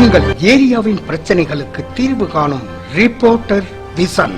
உங்கள் ஏரியாவின் பிரச்சனைகளுக்கு தீர்வு காணும் ரிப்போர்ட்டர் விசன்.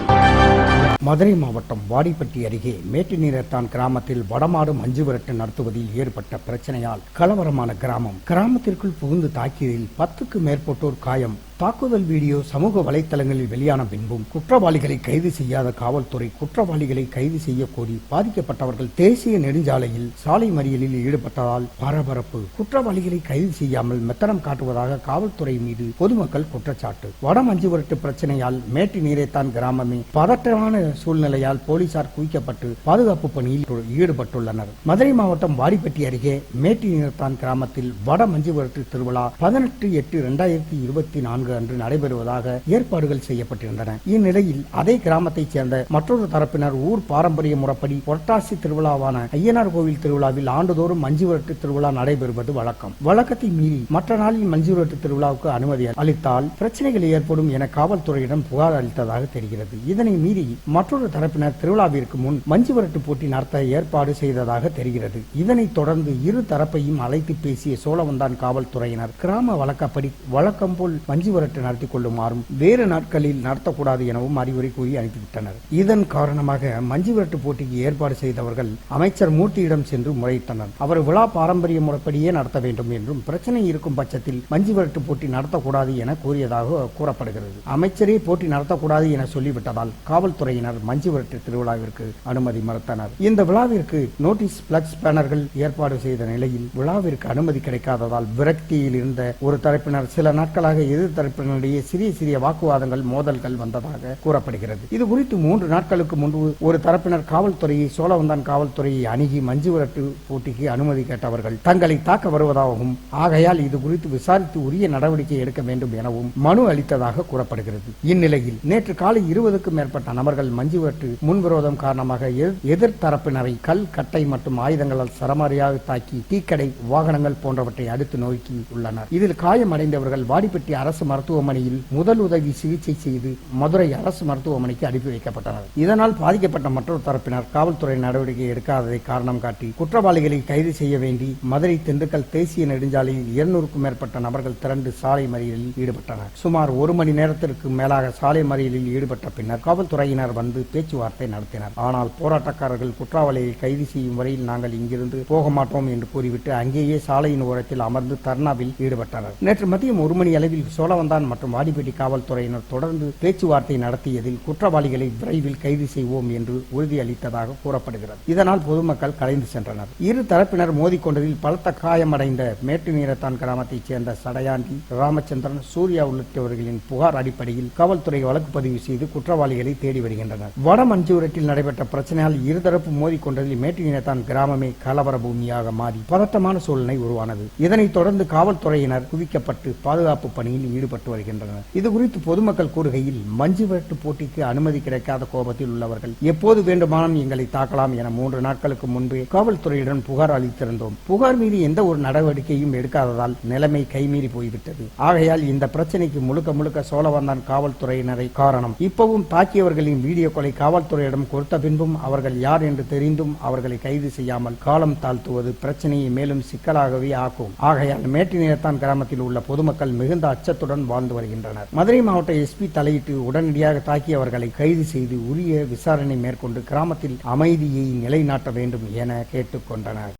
மதுரை மாவட்டம் வாடிப்பட்டி அருகே மேட்டுநீரத்தான் கிராமத்தில் வடமாடு மஞ்சு விரட்டு நடத்துவதில் ஏற்பட்ட பிரச்சனையால் கலவரமான கிராமம். கிராமத்திற்குள் புகுந்து தாக்கியதில் பத்துக்கு மேற்பட்டோர் காயம். தாக்குதல் வீடியோ சமூக வலைதளங்களில் வெளியான பின்பும் குற்றவாளிகளை கைது செய்யாத காவல்துறை குற்றவாளிகளை கைது செய்ய கோரி பாதிக்கப்பட்டவர்கள் தேசிய நெடுஞ்சாலையில் சாலை மறியலில் ஈடுபட்டதால் பரபரப்பு. குற்றவாளிகளை கைது செய்யாமல் மெத்தனம் காட்டுவதாக காவல்துறை மீது பொதுமக்கள் குற்றச்சாட்டு. வட மஞ்சுவரட்டு பிரச்சனையால் மேட்டு நீரைத்தான் கிராமமே. பதற்றமான சூழ்நிலையால் போலீசார் குவிக்கப்பட்டு பாதுகாப்பு பணியில் ஈடுபட்டுள்ளனர். மதுரை மாவட்டம் வாடிப்பட்டி அருகே மேட்டு நீரத்தான் கிராமத்தில் வட மஞ்சுவரட்டு திருவிழா பதினெட்டு எட்டு இரண்டாயிரத்தி இருபத்தி நான்கு அன்று நடைபெறுவதாக ஏற்பாடுகள் செய்யப்பட்டிருந்தன. இந்நிலையில் அதே கிராமத்தைச் சேர்ந்த மற்றொரு தரப்பினர் ஊர் பாரம்பரிய முறைப்படி புரட்டாசி திருவிழாவான ஐயனார் கோவில் திருவிழாவில் ஆண்டுதோறும் மஞ்சுவிரட்டு திருவிழா நடைபெறுவது வழக்கம். வழக்கத்தை மீறி மற்ற நாளில் மஞ்சுவிரட்டு திருவிழாவுக்கு அனுமதி அளித்தால் பிரச்சனைகள் ஏற்படும் என காவல்துறையிடம் புகார் அளித்ததாக தெரிகிறது. இதனை மீறி மற்றொரு தரப்பினர் திருவிழாவிற்கு முன் மஞ்சுவரட்டு போட்டி நடத்த ஏற்பாடு செய்ததாக தெரிகிறது. இதனைத் தொடர்ந்து இரு தரப்பையும் அழைத்து பேசிய சோழவந்தான் காவல்துறையினர் கிராம வழக்கப்படி வழக்கம் போல் மஞ்சு போராட்டம் நடத்தி கொள்ளுமாறும் வேறு நாட்களில் நடத்தக்கூடாது எனவும் அறிவுரை கூறி அனுப்பிவிட்டனர். இதன் காரணமாக மஞ்சு விரட்டு போட்டிக்கு ஏற்பாடு செய்தவர்கள் அமைச்சர் மூர்த்தியிடம் சென்று முறையிட்டனர். அவர் விழா பாரம்பரிய முறைப்படியே நடத்த வேண்டும் என்றும் பிரச்சனை இருக்கும் பட்சத்தில் மஞ்சு விரட்டு போட்டி நடத்தக்கூடாது என கூறியதாக கூறப்படுகிறது. அமைச்சரே போட்டி நடத்தக்கூடாது என சொல்லிவிட்டதால் காவல்துறையினர் மஞ்சு விரட்டு திருவிழாவிற்கு அனுமதி மறுத்தனர். இந்த விழாவிற்கு நோட்டீஸ் பிளக்ஸ் பேனர்கள் ஏற்பாடு செய்த நிலையில் விழாவிற்கு அனுமதி கிடைக்காததால் விரக்தியில் இருந்த ஒரு தரப்பினர் சில நாட்களாக எதிர்த்த தரப்பினரிடையே சிறிய சிறிய வாக்குவாதங்கள் மோதல்கள் வந்ததாக கூறப்படுகிறது. இது குறித்து மூன்று நாட்களுக்கு முன்பு ஒரு தரப்பினர் காவல்துறையை சோழவந்தான் காவல்துறையை அணுகி மஞ்சு விரட்டு போட்டிக்கு அனுமதி கேட்டவர்கள் தங்களை தாக்க வருவதாகவும் ஆகையால் இது குறித்து விசாரித்து உரிய நடவடிக்கை எடுக்க வேண்டும் எனவும் மனு அளித்ததாக கூறப்படுகிறது. இந்நிலையில் நேற்று காலை இருபதுக்கும் மேற்பட்ட நபர்கள் மஞ்சு விரட்டு முன்விரோதம் காரணமாக எதிர்- தரப்பினரை கல் கட்டை மற்றும் ஆயுதங்களால் சரமாரியாக தாக்கி டீக்கடை வாகனங்கள் போன்றவற்றை அடுத்து நோக்கி உள்ளனர். இதில் காயமடைந்தவர்கள் வாடிப்பட்டி அரசு மருத்துவமனையில் முதல் உதவி சிகிச்சை செய்து மதுரை அரசு மருத்துவமனைக்கு அனுப்பி வைக்கப்பட்டனர். இதனால் பாதிக்கப்பட்ட மற்றொரு தரப்பினர் காவல்துறை நடவடிக்கை எடுக்காததை காரணம் காட்டி குற்றவாளிகளை கைது செய்ய வேண்டி மதுரை திண்டுக்கல் தேசிய நெடுஞ்சாலையில் இருநூறுக்கும் மேற்பட்ட நபர்கள் திரண்டு சாலை மறியலில் ஈடுபட்டனர். சுமார் ஒரு மணி நேரத்திற்கு மேலாக சாலை மறியலில் ஈடுபட்ட பின்னர் காவல்துறையினர் வந்து பேச்சுவார்த்தை நடத்தினர். ஆனால் போராட்டக்காரர்கள் குற்றவாளியை கைது செய்யும் வரையில் நாங்கள் இங்கிருந்து போக மாட்டோம் என்று கூறிவிட்டு அங்கேயே சாலையின் ஓரத்தில் அமர்ந்து தர்ணாவில் ஈடுபட்டனர். நேற்று மதியம் ஒரு மணி அளவில் சோழவந்தான் மற்றும் வாடிப்பட்டி காவல்துறையினர் தொடர்ந்து பேச்சுவார்த்தை நடத்தியதில் குற்றவாளிகளை விரைவில் கைது செய்வோம் என்று உறுதியளித்ததாக கூறப்படுகிறது. இதனால் பொதுமக்கள் கலைந்து சென்றனர். இரு தரப்பினர் மோதிக்கொண்டதில் பலத்த காயமடைந்த மேட்டு நீரத்தான் கிராமத்தைச் சேர்ந்த சடையாண்டி ராமச்சந்திரன் சூர்யா உள்ளிட்டவர்களின் புகார் அடிப்படையில் காவல்துறை வழக்கு பதிவு செய்து குற்றவாளிகளை தேடி வருகின்றனர். வட மஞ்சூரத்தில் நடைபெற்ற பிரச்சனையால் இருதரப்பு மோதிக்கொண்டதில் மேட்டு நீரத்தான் கிராமமே கலவர பூமியாக மாறி பதட்டமான சூழ்நிலை உருவானது. இதனைத் தொடர்ந்து காவல்துறையினர் குவிக்கப்பட்டு பாதுகாப்பு பணியில் ஈடுபட்டு வருகின்றனர். இது குறித்து பொதுமக்கள் கூறுகையில் மஞ்சு விரட்டு போட்டிக்கு அனுமதி கிடைக்காத கோபத்தில் உள்ளவர்கள் எப்போது வேண்டுமானும் எங்களை தாக்கலாம் என மூன்று நாட்களுக்கு முன்பே காவல்துறையிடம் புகார் அளித்திருந்தோம். புகார் மீது எந்த ஒரு நடவடிக்கையும் எடுக்காததால் நிலைமை கைமீறி போய்விட்டது. ஆகையால் இந்த பிரச்சனைக்கு முழுக்க முழுக்க சோழவந்தான் காவல்துறையினரை காரணம். இப்பவும் தாக்கியவர்களின் வீடியோக்களை காவல்துறையிடம் கொடுத்த பின்பும் அவர்கள் யார் என்று தெரிந்தும் அவர்களை கைது செய்யாமல் காலம் தாழ்த்துவது பிரச்சனையை மேலும் சிக்கலாகவே ஆக்கும். ஆகையால் மேட்டினியத்தான் கிராமத்தில் உள்ள பொதுமக்கள் மிகுந்த அச்சத்துடன் வாழ்ந்து வருகின்றனர். மதுரை மாவட்ட எஸ்பி தலையிட்டு உடனடியாக தாக்கியவர்களை கைது செய்து உரிய விசாரணை மேற்கொண்டு கிராமத்தில் அமைதியை நிலைநாட்ட வேண்டும் என கேட்டுக்கொண்டனர்.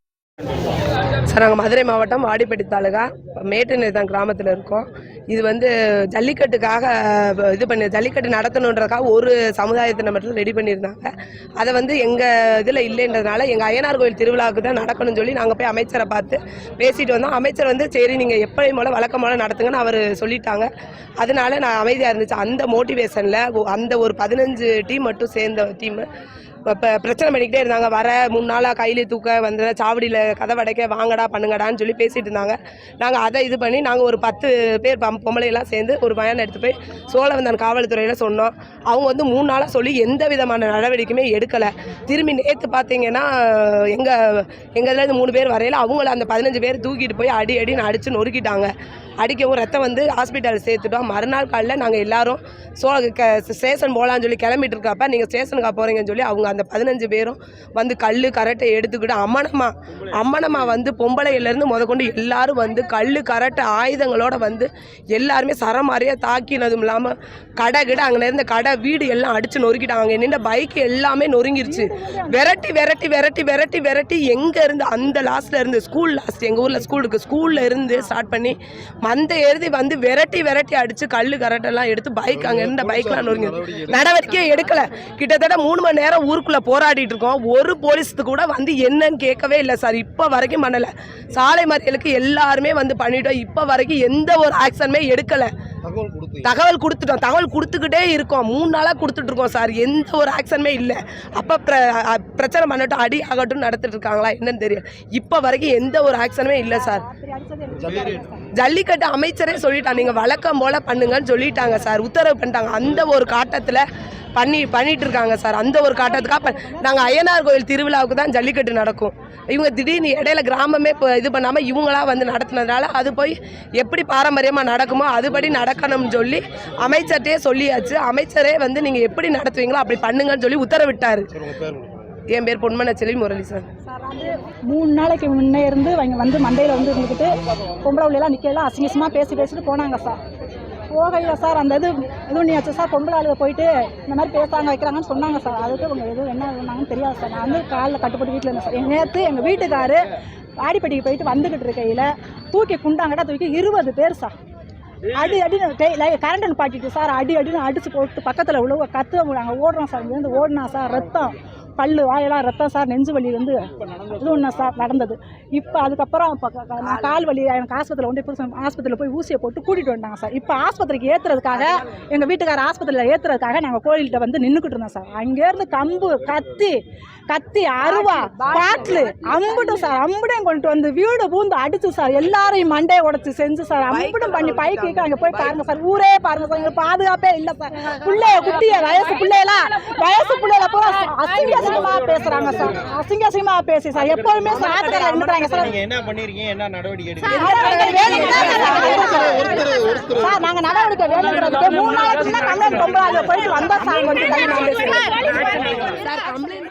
சார் நாங்கள் மதுரை மாவட்டம் வாடிப்பட்டி தாலுகா மேட்டுநிறுத்தம் கிராமத்தில் இருக்கோம். இது வந்து ஜல்லிக்கட்டுக்காக இது பண்ணி ஜல்லிக்கட்டு நடத்தணுன்றதுக்காக ஒரு சமுதாயத்தை மட்டும் ரெடி பண்ணியிருந்தாங்க. அதை வந்து எங்கள் இதில் இல்லைன்றதுனால எங்கள் அய்யனார் கோயில் திருவிழாவுக்கு தான் நடக்கணும்னு சொல்லி நாங்கள் போய் அமைச்சரை பார்த்து பேசிட்டு வந்தோம். அமைச்சர் வந்து சரி நீங்கள் எப்பயும் போல வழக்கம் போல நடத்துங்கன்னு அவர் சொல்லிட்டாங்க. அதனால நான் அமைதியாக இருந்துச்சு. அந்த மோட்டிவேஷனில் அந்த ஒரு பதினஞ்சு டீம் மட்டும் சேர்ந்த டீம் பிரச்சனை பண்ணிக்கிட்டே இருந்தாங்க. வர மூணு நாளாக கையில் தூக்க வந்த சாவடியில் கதை வடைக்க வாங்கடா பண்ணுங்கடான்னு சொல்லி பேசிகிட்டு இருந்தாங்க. நாங்கள் அதை இது பண்ணி நாங்கள் ஒரு பத்து பேர் பம் பொம்பளையெல்லாம் சேர்ந்து ஒரு பயனை எடுத்து போய் சோழவந்தான் காவல்துறையில் சொன்னோம். அவங்க வந்து மூணு நாளாக சொல்லி எந்த விதமான நடவடிக்கையுமே எடுக்கலை. திரும்பி நேற்று பார்த்தீங்கன்னா எங்கள் எங்கள்லேருந்து மூணு பேர் வரையில அவங்கள அந்த பதினஞ்சு பேர் தூக்கிட்டு போய் அடி அடின்னு அடித்து நொறுக்கிட்டாங்க. அடிக்கவும் ரத்தம் வந்து ஹாஸ்பிட்டல் சேர்த்துட்டோம். மறுநாள் காலையில் நாங்கள் எல்லோரும் சோ க- ஸ்டேஷன் போகலான்னு சொல்லி கிளம்பிட்டு இருக்கப்ப நீங்கள் ஸ்டேஷனுக்கு போகிறீங்கன்னு சொல்லி அவங்க அந்த பதினஞ்சு பேரும் வந்து கல் கரட்டை எடுத்துக்கிட்டு அம்மனம்மா அம்மனம்மா வந்து பொம்பளையிலேருந்து முதக்கொண்டு எல்லோரும் வந்து கல் கரட்டை ஆயுதங்களோடு வந்து எல்லாருமே சரமாரியாக தாக்கினதும் இல்லாமல் கடை கிட அங்கே இருந்த கடை வீடு எல்லாம் அடித்து நொறுக்கிட்டாங்க. நின்ற பைக் எல்லாமே நொறுங்கிருச்சு. விரட்டி விரட்டி விரட்டி விரட்டி விரட்டி எங்கே இருந்து அந்த லாஸ்ட்டில் இருந்து ஸ்கூல் லாஸ்ட் எங்கள் ஊரில் ஸ்கூல் இருக்குது ஸ்கூலில் இருந்து ஸ்டார்ட் பண்ணி மந்த எழுதி வந்து விரட்டி விரட்டி அடித்து கல் கரட்டெல்லாம் எடுத்து பைக் அங்கே இருந்த பைக்லாம் நொறுங்கி நடவடிக்கையே எடுக்கல. கிட்டத்தட்ட மூணு மணி நேரம் ஊருக்குள்ளே போராடிட்டு இருக்கோம். ஒரு போலீஸ்க்கு கூட வந்து என்னன்னு கேட்கவே இல்லை சார் இப்போ வரைக்கும் பண்ணலை. சாலை மறியலுக்கு எல்லாருமே வந்து பண்ணிட்டோம். இப்போ வரைக்கும் எந்த ஒரு ஆக்ஷனுமே எடுக்கலை. தகவல் கொடுத்துட்டோம். தகவல் கொடுத்துக்கிட்டே இருக்கோம். மூணு நாளாக கொடுத்துட்டு இருக்கோம் சார் எந்த ஒரு ஆக்ஷனுமே இல்லை. அப்போ பிரச்சனை பண்ணட்டும். அடி ஆகட்டும் நடத்திட்டு இருக்காங்களா என்னன்னு தெரியும் இப்போ வரைக்கும் எந்த ஒரு ஆக்ஷனுமே இல்லை சார் ஜல்லிக்கட்டு அமைச்சரே சொல்லிட்டாங்க. நீங்கள் வழக்கம் போல் பண்ணுங்கன்னு சொல்லிட்டாங்க சார். உத்தரவு பண்ணிட்டாங்க. அந்த ஒரு காட்டத்தில் பண்ணி பண்ணிட்டு இருக்காங்க சார். அந்த ஒரு காட்டத்துக்காக நாங்கள் அய்யனார் கோயில் திருவிழாவுக்கு தான் ஜல்லிக்கட்டு நடக்கும். இவங்க திடீர்னு இடையில கிராமமே இப்போ இது பண்ணாமல் இவங்களாம் வந்து நடத்தினதுனால அது போய் எப்படி பாரம்பரியமாக நடக்குமோ அதுபடி நடக்கணும்னு சொல்லி அமைச்சர்கிட்டே சொல்லியாச்சு. அமைச்சரே வந்து நீங்கள் எப்படி நடத்துவீங்களோ அப்படி பண்ணுங்கன்னு சொல்லி உத்தரவிட்டார். என் பேர் பொன்மனச்செல்வி முரளி சார். மூணு நாளைக்கு முன்னே இருந்து அவங்க வந்து மண்டையில் வந்து இருந்துக்கிட்டு பொம்பளை எல்லாம் நிற்கலாம் அசிங்கசமாக பேசி பேசிட்டு போனாங்க சார். போகையில் சார் அந்த இது இது நீ சார் பொம்பளை ஆளுக போயிட்டு இந்த மாதிரி பேசுகிறாங்க வைக்கிறாங்கன்னு சொன்னாங்க சார். அதுக்கு உங்கள் எதுவும் என்ன சொன்னாங்கன்னு தெரியாது சார். நான் வந்து காலில் கட்டுப்பட்டு வீட்டில் இருந்தேன் சார். எங்கள் நேற்று எங்கள் வீட்டுக்காரு வாடிப்பட்டிக்கு போயிட்டு வந்துக்கிட்டு இருக்கையில் தூக்கி குண்டாங்கடா தூக்கி இருபது பேர் சார். அடி அடின்னு கரண்ட் பாட்டிட்டு சார் அடி அடின்னு அடிச்சு போட்டு பக்கத்தில் உள்ள கத்து நாங்கள் ஓடுறோம் சார். இங்கேருந்து ஓடினா சார் ரத்தம் பல்லு வாயெல்லாம் ரத்தம் சார் நெஞ்சு வலி வந்து இது ஒன்று சார் நடந்தது. இப்போ அதுக்கப்புறம் இப்போ கால் வலி எனக்கு ஆஸ்பத்திரியில் வந்து இப்போ ஆஸ்பத்திரியில் போய் ஊசியை போட்டு கூட்டிகிட்டு வந்தாங்க சார். இப்போ ஆஸ்பத்திரிக்கு ஏற்றுறதுக்காக எங்கள் வீட்டுக்கார ஆஸ்பத்திரியில் ஏற்றுறதுக்காக நாங்கள் கோயில்கிட்ட வந்து நின்றுக்கிட்டு இருந்தோம் சார். அங்கேருந்து கம்பு கத்தி கத்தி அருவா பாட்டிலு அம்புட்டும் சார் அம்புடையும் கொண்டு வந்து வீடு பூந்து அடிச்சு சார் எல்லாரையும் மண்டையை உடைச்சு செஞ்சு சார். அம்புடும் பண்ணி பைக்கு அங்கே போய் பாருங்க சார். ஊரே பாருங்க சார். எங்களுக்கு பாதுகாப்பே இல்லை சார். பிள்ளைய குட்டிய வயசு பிள்ளையெல்லாம் வயசு பிள்ளையில பூரா அசிங்க அசிங்கமா பேசுறாங்க சார். அசிங்க அசிங்கமா பேசி சார். எப்போதுமே சார் ஆத்துக்காரங்க இருந்துறாங்க சார். நீங்க என்ன பண்ணிருக்கீங்க? என்ன நடவடிக்கை எடுக்கிறீங்க சார் நாங்க நடவடிக்கை வேணுங்கிறதுக்கு மூணு நாளைக்கு கம்ப்ளைண்ட் பொம்பளை போயிட்டு வந்தா சார் சார் கம்ப்ளைண்ட்